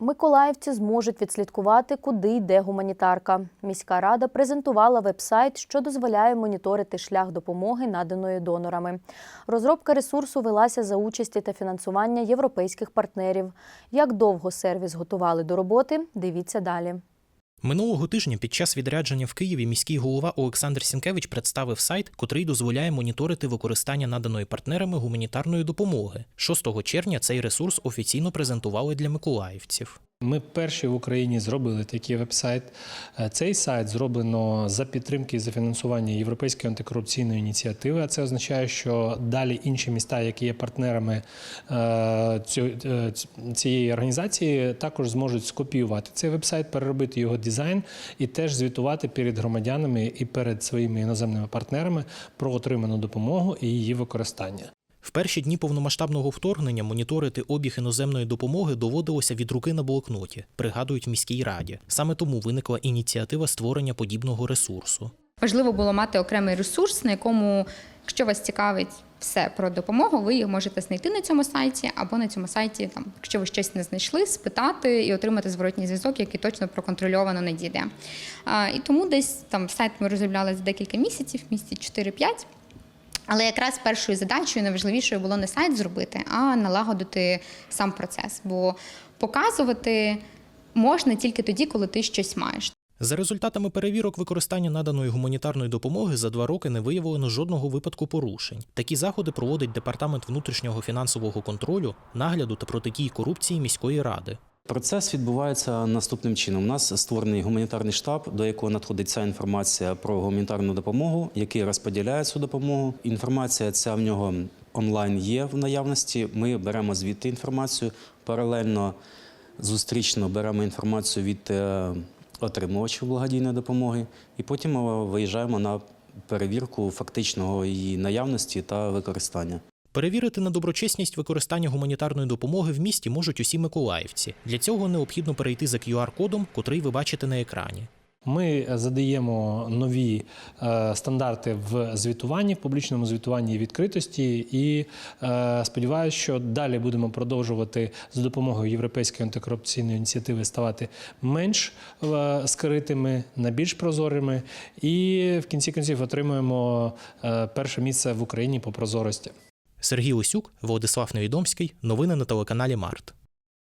Миколаївці зможуть відслідкувати, куди йде гуманітарка. Міська рада презентувала веб-сайт, що дозволяє моніторити шлях допомоги, наданої донорами. Розробка ресурсу велася за участі та фінансування європейських партнерів. Як довго сервіс готували до роботи, дивіться далі. Минулого тижня під час відрядження в Києві міський голова Олександр Сінкевич представив сайт, котрий дозволяє моніторити використання наданої партнерами гуманітарної допомоги. 6 червня цей ресурс офіційно презентували для миколаївців. Ми перші в Україні зробили такий веб-сайт. Е, Цей сайт зроблено за підтримки і за фінансування Європейської антикорупційної ініціативи. А це означає, що далі інші міста, які є партнерами е, е, цієї організації, також зможуть скопіювати цей веб-сайт, переробити його дизайн і теж звітувати перед громадянами і перед своїми іноземними партнерами про отриману допомогу і її використання. В перші дні повномасштабного вторгнення моніторити обіг іноземної допомоги доводилося від руки на блокноті, пригадують в міській раді. Саме тому виникла ініціатива створення подібного ресурсу. Важливо було мати окремий ресурс, на якому, якщо вас цікавить все про допомогу, ви їх можете знайти на цьому сайті, або на цьому сайті, там, якщо ви щось не знайшли, спитати і отримати зворотній зв'язок, який точно проконтрольовано надійде. І тому десь там сайт ми розробляли за декілька місяців, місяці 4-5. Але якраз першою задачею найважливішою було не сайт зробити, а налагодити сам процес. Бо показувати можна тільки тоді, коли ти щось маєш. За результатами перевірок використання наданої гуманітарної допомоги за два роки не виявлено жодного випадку порушень. Такі заходи проводить департамент внутрішнього фінансового контролю, нагляду та протидії корупції міської ради. Процес відбувається наступним чином. У нас створений гуманітарний штаб, до якого надходить ця інформація про гуманітарну допомогу, який розподіляє цю допомогу. Інформація ця в нього онлайн є в наявності. Ми беремо звідти інформацію. Паралельно зустрічно беремо інформацію від е, отримувачів благодійної допомоги, і потім е, виїжджаємо на перевірку фактичного її наявності та використання. Перевірити на доброчесність використання гуманітарної допомоги в місті можуть усі миколаївці. Для цього необхідно перейти за QR-кодом, котрий ви бачите на екрані. Ми задаємо нові е, стандарти в звітуванні, в публічному звітуванні і відкритості. І е, сподіваюся, що далі будемо продовжувати за допомогою Європейської антикорупційної ініціативи ставати менш е, скритими, на більш прозорими. І в кінці кінців отримуємо е, перше місце в Україні по прозорості. Сергій Лисюк, Владислав Невідомський. Новини на телеканалі Март.